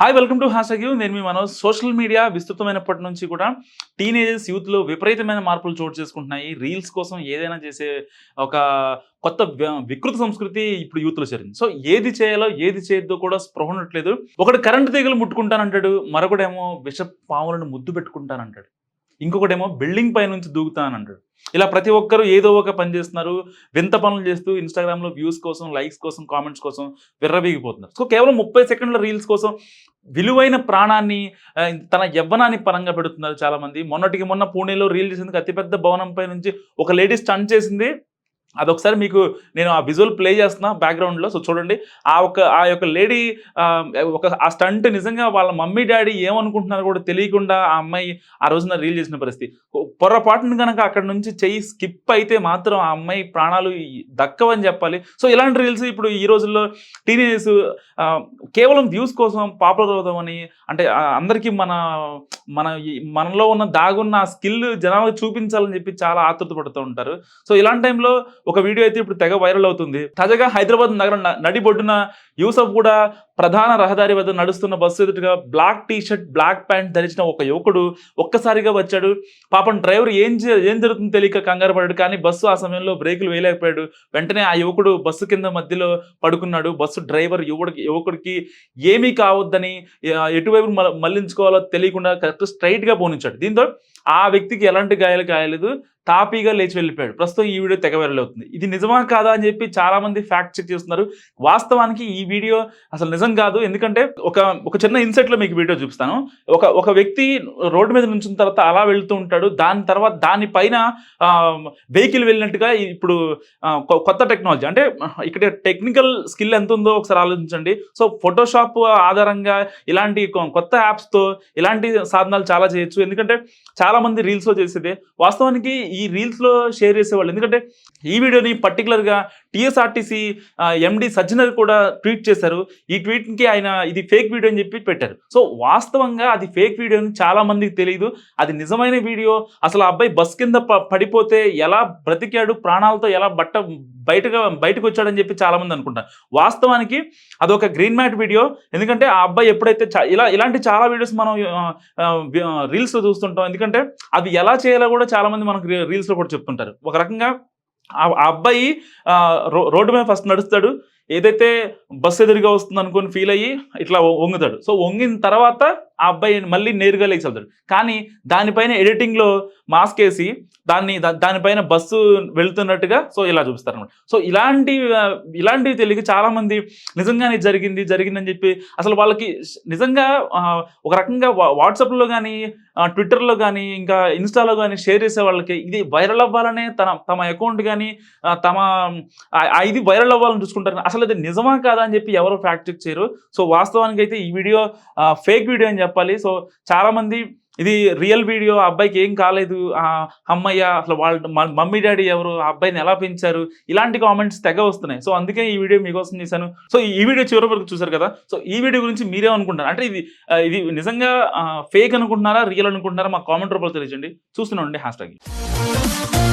Hi welcome to hash you నేను మీ Manoj. Social media విస్తృతమైనప్పటి నుంచి కూడా టీనేజర్స్ యూత్లో విపరీతమైన మార్పులు చోటు చేసుకుంటున్నాయి. రీల్స్ కోసం ఏదైనా చేసే ఒక కొత్త వికృత సంస్కృతి ఇప్పుడు యూత్లో చేరింది. సో ఏది చేయాలో ఏది చేయొద్దో కూడా స్పృహ ఉండట్లేదు. ఒకడు కరెంటు తీగలు ముట్టుకుంటానంటాడు మరొకడేమో విష పాములను ముద్దు పెట్టుకుంటానంటాడు. ఇంకొకటేమో బిల్డింగ్ పై నుంచి దూకుతానంటాడు ఇలా ప్రతి ఒక్కరు ఏదో ఒక పని చేస్తున్నారు వింత పనులు చేస్తూ ఇన్స్టాగ్రామ్లో వ్యూస్ కోసం లైక్స్ కోసం కామెంట్స్ కోసం విర్రవీగిపోతున్నారు. సో కేవలం ముప్పై సెకండ్ల రీల్స్ కోసం విలువైన ప్రాణాన్ని తన యవ్వనాన్ని పరంగా పెడుతున్నారు చాలా మంది మొన్నటికి మొన్న పూణేలో రీల్ చేసేందుకు అతిపెద్ద భవనంపై నుంచి ఒక లేడీ స్టంట్ చేసింది. అదొకసారి మీకు నేను ఆ విజువల్ ప్లే చేస్తున్నా బ్యాక్గ్రౌండ్లో సో చూడండి ఆ ఒక ఆ యొక్క లేడీ ఒక ఆ స్టంట్ నిజంగా వాళ్ళ మమ్మీ డాడీ ఏమనుకుంటున్నారో కూడా తెలియకుండా ఆ అమ్మాయి ఆ రోజున రీల్ చేసిన పరిస్థితి. పొరపాటును కనుక అక్కడ నుంచి చెయ్యి స్కిప్ అయితే మాత్రం ఆ అమ్మాయి ప్రాణాలు దక్కవని చెప్పాలి. సో ఇలాంటి రీల్స్ ఇప్పుడు ఈ రోజుల్లో టీనేజర్స్ కేవలం వ్యూస్ కోసం పాపులర్ అవుదామని అంటే అందరికీ మన మన మనలో ఉన్న దాగున్న ఆ స్కిల్ జనాలకు చూపించాలని చెప్పి చాలా ఆతృత పడుతూ ఉంటారు. సో ఇలాంటి టైంలో ఒక వీడియో అయితే ఇప్పుడు తెగ వైరల్ అవుతుంది. తాజాగా హైదరాబాద్ నగరం నడిబొడ్డున యూసఫ్ కూడా ప్రధాన రహదారి వద్ద నడుస్తున్న bus ఎదుటిగా black T shirt black pant ధరించిన ఒక యువకుడు ఒక్కసారిగా వచ్చాడు. పాపం డ్రైవర్ ఏం ఏం జరుగుతుందో తెలియక కంగారు పడ్డాడు. కానీ బస్సు ఆ సమయంలో బ్రేకులు వేయలేకపోయాడు. వెంటనే ఆ యువకుడు బస్సు కింద మధ్యలో పడుకున్నాడు. బస్సు డ్రైవర్ యువడికి యువకుడికి ఏమీ కావద్దని ఎటువైపు మళ్ళించుకోవాలో మళ్ళించుకోవాలో తెలియకుండా కరెక్ట్ స్ట్రైట్గా పోనించాడు దీంతో ఆ వ్యక్తికి ఎలాంటి గాయాలు కాయలేదు. తాపీగా లేచి వెళ్ళిపోయాడు. ప్రస్తుతం ఈ వీడియో తెగ అవుతుంది. ఇది నిజమా కాదా అని చెప్పి చాలా మంది ఫ్యాక్ట్ చెక్ చేస్తున్నారు. వాస్తవానికి ఈ వీడియో అసలు నిజం కాదు. ఎందుకంటే ఒక ఒక చిన్న ఇన్సెట్లో మీకు వీడియో చూపిస్తాను. ఒక ఒక వ్యక్తి రోడ్డు మీద నుంచిన తర్వాత అలా వెళ్తూ ఉంటాడు. దాని తర్వాత దానిపైన వెహికల్ వెళ్ళినట్టుగా ఇప్పుడు కొత్త టెక్నాలజీ. అంటే ఇక్కడ టెక్నికల్ స్కిల్ ఎంత ఉందో ఒకసారి ఆలోచించండి. సో ఫోటోషాప్ ఆధారంగా ఇలాంటి కొ- కొత్త యాప్స్తో ఇలాంటి సాధనాలు చాలా చేయొచ్చు. ఎందుకంటే చాలా మంది రీల్స్లో చేసేదే. వాస్తవానికి ఈ రీల్స్లో షేర్ చేసేవాళ్ళు. ఎందుకంటే ఈ వీడియోని పర్టికులర్గా టీఎస్ఆర్టీసీ ఎండి సజ్జనర్ కూడా ట్వీట్ చేశారు. ఈ ట్వీట్ వీటికి ఆయన ఇది ఫేక్ వీడియో అని చెప్పి పెట్టారు. సో వాస్తవంగా అది ఫేక్ వీడియో అని చాలా మందికి తెలియదు అది నిజమైన వీడియో. అసలు ఆ అబ్బాయి బస్ కింద ప- పడిపోతే ఎలా బ్రతికాడు? ప్రాణాలతో ఎలా బట్ట బయటగా బయటకు వచ్చాడని చెప్పి చాలా మంది అనుకుంటారు. వాస్తవానికి అదొక గ్రీన్ మ్యాట్ వీడియో ఎందుకంటే ఆ అబ్బాయి ఎప్పుడైతే ఇలా ఇలాంటి చాలా వీడియోస్ మనం రీల్స్లో చూస్తుంటాం. ఎందుకంటే అది ఎలా చేయాలో కూడా చాలా మంది మనకు రీల్స్లో కూడా చెప్తుంటారు. ఒక రకంగా ఆ అబ్బాయి రో- రోడ్డు మీద ఫస్ట్ నడుస్తాడు. ఏదైతే బస్సు ఎదురుగా వస్తుంది అనుకొని ఫీల్ అయ్యి ఇట్లా వంగుతాడు. సో వంగిన తర్వాత ఆ అబ్బాయి మళ్ళీ నేరుగా లేచి వెళ్తాడు. కానీ దానిపైన ఎడిటింగ్లో మాస్క్ వేసి దాన్ని దానిపైన బస్సు వెళ్తున్నట్టుగా సో ఇలా చూపిస్తారు అనమాట సో ఇలాంటి ఇలాంటివి తెలియక చాలామంది నిజంగానే జరిగింది జరిగిందని చెప్పి అసలు వాళ్ళకి నిజంగా ఒక రకంగా వాట్సాప్లో కానీ ట్విట్టర్లో కానీ ఇంకా ఇన్స్టాలో కానీ షేర్ చేసే వాళ్ళకి ఇది వైరల్ అవ్వాలనే తన తమ అకౌంట్ కానీ తమ ఇది వైరల్ అవ్వాలని చూసుకుంటారు అసలు ఇది నిజమా కాదా అని చెప్పి ఎవరు ఫ్యాక్ట్ చెక్ చేయరు. సో వాస్తవానికి అయితే ఈ వీడియో ఫేక్ వీడియో అని చెప్పాలి. సో చాలామంది ఇది రియల్ వీడియో అబ్బాయికి ఏం కాలేదు. ఆ అమ్మయ్య అసలు వాళ్ళ మమ్మీ డాడీ ఎవరు ఆ అబ్బాయిని ఎలా పెంచారు? ఇలాంటి కామెంట్స్ తెగ వస్తున్నాయి. సో అందుకే ఈ వీడియో మీకోసం చేశాను. సో ఈ వీడియో చివరి వరకు చూసారు కదా? సో ఈ వీడియో గురించి మీరే అనుకుంటారు అంటే ఇది ఇది నిజంగా ఫేక్ అనుకుంటున్నారా? రియల్ అనుకుంటున్నారా? మా కామెంట్ రూపంలో తెలియజండి అండి హ్యాష్ ట్యాగ్